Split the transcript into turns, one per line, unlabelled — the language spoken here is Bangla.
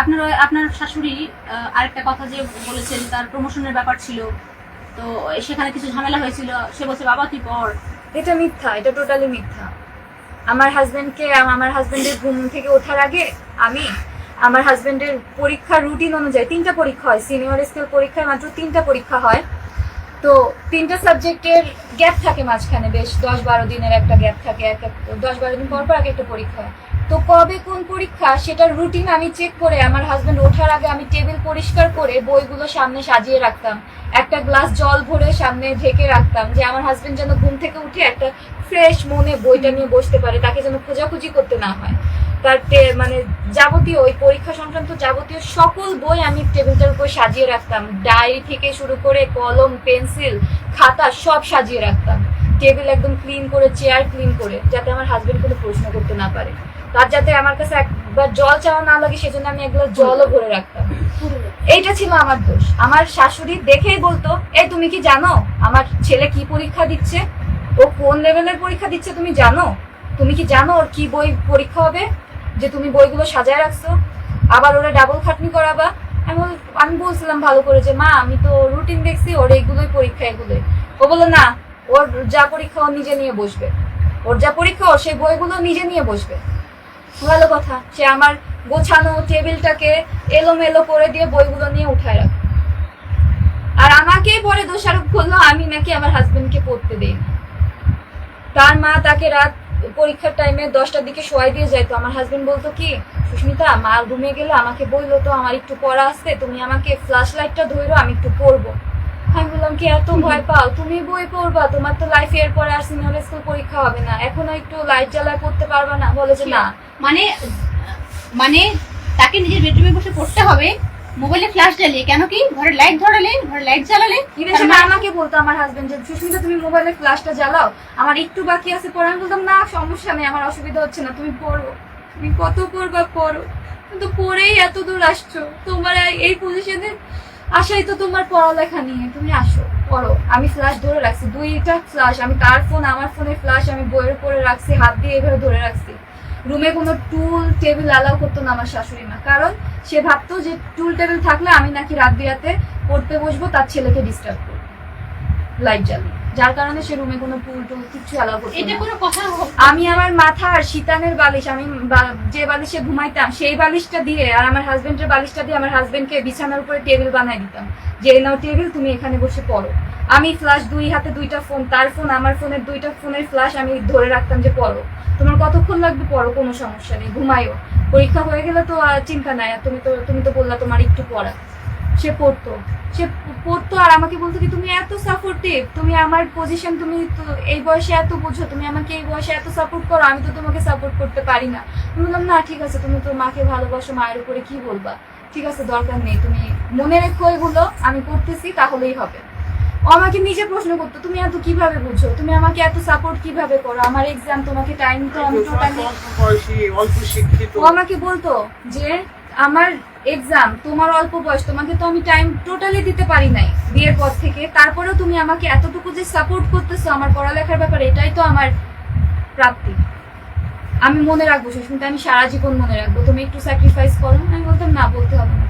আপনার আপনার শাশুড়ি আরেকটা কথা যে বলেছেন, তার প্রমোশনের ব্যাপার ছিল। তো সেখানে কিছু ঝামেলা হয়েছিল। সে বলছে, বাবা, তুই পড়।
এটা মিথ্যা, এটা টোটালি মিথ্যা। আমার হাজব্যান্ডকে আমার হাজব্যান্ডের ঘুম থেকে ওঠার আগে আমি আমার হাজব্যান্ডের পরীক্ষার রুটিন অনুযায়ী, তিনটা পরীক্ষা হয় সিনিয়র স্কেল পরীক্ষায় মাত্র তিনটা পরীক্ষা হয়। তো তিনটা সাবজেক্টের গ্যাপ থাকে মাঝখানে বেশ দশ বারো দিনের একটা গ্যাপ থাকে, এক দশ বারো দিন পর পর আগে একটা পরীক্ষা তো কবে কোন পরীক্ষা, সেটার রুটিন আমি চেক করে, আমার হাজবেন্ড ওঠার আগে আমি টেবিল পরিষ্কার করে বইগুলো সামনে সাজিয়ে রাখতাম। একটা গ্লাস জল ভরে সামনে ঢেকে রাখতাম যে আমার হাজবেন্ড যেন ঘুম থেকে উঠে একটা ফ্রেশ মনে বইটা নিয়ে বসতে পারে, তাকে যেন খোঁজাখুঁজি করতে না হয়। তার মানে যাবতীয়, ওই পরীক্ষা সংক্রান্ত যাবতীয় সকল বই আমি টেবিলটার উপর সাজিয়ে রাখতাম। ডায়েরি থেকে শুরু করে কলম, পেন্সিল, খাতা সব সাজিয়ে রাখতাম। টেবিল একদম ক্লিন করে, চেয়ার ক্লিন করে, যাতে আমার হাজবেন্ড কোনো প্রশ্ন করতে না পারে। তার যাতে আমার কাছে একবার জল চাওয়া না লাগে, সেজন্য আমি এক গ্লাস জলও ভরে রাখতাম। এইটা ছিল আমার দোষ। আমার শাশুড়ি দেখেই বলতো এই তুমি কি জানো? আমার ছেলে কি পরীক্ষা দিচ্ছে? ও কোন লেভেলের পরীক্ষা দিচ্ছে তুমি জানো? তুমি কি জানো ওর কি বই পরীক্ষা হবে? যে তুমি বইগুলো সাজায় রাখছো, আবার ওরা ডাবল খাটনি করাবা। আমি আমি বলছিলাম ভালো করে যে, মা, আমি তো রুটিন দেখছি, ওর এইগুলোই পরীক্ষা, এগুলোই। ও বলল, না, ওর যা পরীক্ষা ও নিজে নিয়ে বসবে। ওর যা পরীক্ষা, ও সেই বইগুলো নিজে নিয়ে বসবে। ভালো কথা, সে আমার গোছানো টেবিলটাকে এলোমেলো করে দিয়ে বইগুলো নিয়ে উঠায় রাখে। আর আমাকেই পরে দোষারোপ করল, আমি নাকি আমার হাজবেন্ডকে পড়তে দেই তার মা তাকে রাত পরীক্ষার টাইমে দশটার দিকে শোয়াই দিয়ে যাইতো আমার হাজবেন্ড বলতো কি সুস্মিতা মা ঘুমিয়ে গেলে আমাকে বলল তো আমার একটু পড়া আসছে তুমি আমাকে ফ্ল্যাশ লাইটটা ধরো আমি একটু পড়ব। আমি বললাম কি এত ভয় পাও? তুমি বই পড়বা তোমার তো লাইফ এর পরে আর সিনিয়র স্কুল পরীক্ষা হবে না। এখনও একটু লাইট জ্বালায় পড়তে পারবা না? বলে যে না।
মানে মানে তাকে নিজের বেডরুমে বসে পড়তে হবে মোবাইলে ফ্ল্যাশ জ্বালিয়ে কেন কি? ঘরে লাইট ধরালে ঘরে লাইট জ্বালালে
ইভেন সেটা
মানে-
আমাকে বলতো আমার হাজবেন্ড যে সুস্মিতা তুমি মোবাইলে ফ্ল্যাশটা জ্বালাও। আমার একটু বাকি আছে পড়া। আমি বলতাম না সমস্যা নেই আমার অসুবিধা হচ্ছে না তুমি পড়ো। তুমি কত পড়বা পড়ো। কিন্তু পড়েই এত দূর আসছো। তোমার এই পজিশনে আসাই তো তোমার পড়ালেখা নিয়ে। তুমি আসো পড়ো। আমি ফ্ল্যাশ ধরে রাখছি দুইটা ফ্ল্যাশ আমি তার ফোন আমার ফোনে ফ্ল্যাশ আমি বইয়ের উপরে রাখছি হাত দিয়ে এভাবে ধরে রাখছি। রুমে কোনো টুল, টেবিল অ্যালাউ করতো না আমার শাশুড়ি মা। কারণ সে ভাবতো যে টুল, টেবিল থাকলে আমি নাকি রাত বিরাতে পড়তে বসবো, তার ছেলেকে ডিস্টার্ব করব। লাইট জ্বালিয়ে। যার কারণে সে রুমে কোনো টুল টুল কিচ্ছু অ্যালাউ করতো
এটা কোনো কথা
আমি আমার মাথা আর শীতানের বালিশ আমি যে বালিশে ঘুমাইতাম সেই বালিশটা দিয়ে আর আমার হাজবেন্ডের বালিশটা দিয়ে আমার হাজবেন্ডকে বিছানার উপরে টেবিল বানাই দিতাম। যে নাও টেবিল তুমি এখানে বসে পড়ো। আমি ফ্ল্যাশ দুই হাতে দুইটা ফোন তার ফোন আমার ফোনের দুইটা ফোনের ফ্ল্যাশ আমি ধরে রাখতাম যে পড়ো। তোমার কতক্ষণ লাগবে? পড়ো কোনো সমস্যা নেই ঘুমাইও পরীক্ষা হয়ে গেলে তো আর চিন্তা নাই আর তুমি তো তুমি তো বললা তোমার একটু পড়া। সে পড়তো। সে পড়তো আর আমাকে বলতো কি তুমি এত সাপোর্টিভ তুমি আমার পজিশন তুমি এই বয়সে এত বুঝো তুমি আমাকে এই বয়সে এত সাপোর্ট করো আমি তো তোমাকে সাপোর্ট করতে পারি না। আমি বললাম না ঠিক আছে তুমি তো মাকে ভালোবাসো মায়ের উপরে কি বলবা? ঠিক আছে দরকার নেই তুমি মনে রেখো এগুলো আমি করতেছি তাহলেই হবে। ও আমাকে নিজে প্রশ্ন করতো তুমি এত কীভাবে বুঝো? তুমি আমাকে এত সাপোর্ট কীভাবে করো? আমার এক্সাম তোমাকে টাইম তো আমি টোটালি ও আমাকে বলতো যে আমার এক্সাম তোমার অল্প বয়স, তোমাকে তো আমি টাইম টোটালি দিতে পারি নাই বিয়ের পর থেকে। তারপরেও তুমি আমাকে এতটুকু যে সাপোর্ট করতেছো আমার পড়ালেখার ব্যাপারে, এটাই তো আমার প্রাপ্তি। আমি মনে রাখব, সুস্মিতা, আমি সারা জীবন মনে রাখব, তুমি একটু স্যাক্রিফাইস করো, আমি বলতাম, না, বলতে হবে না।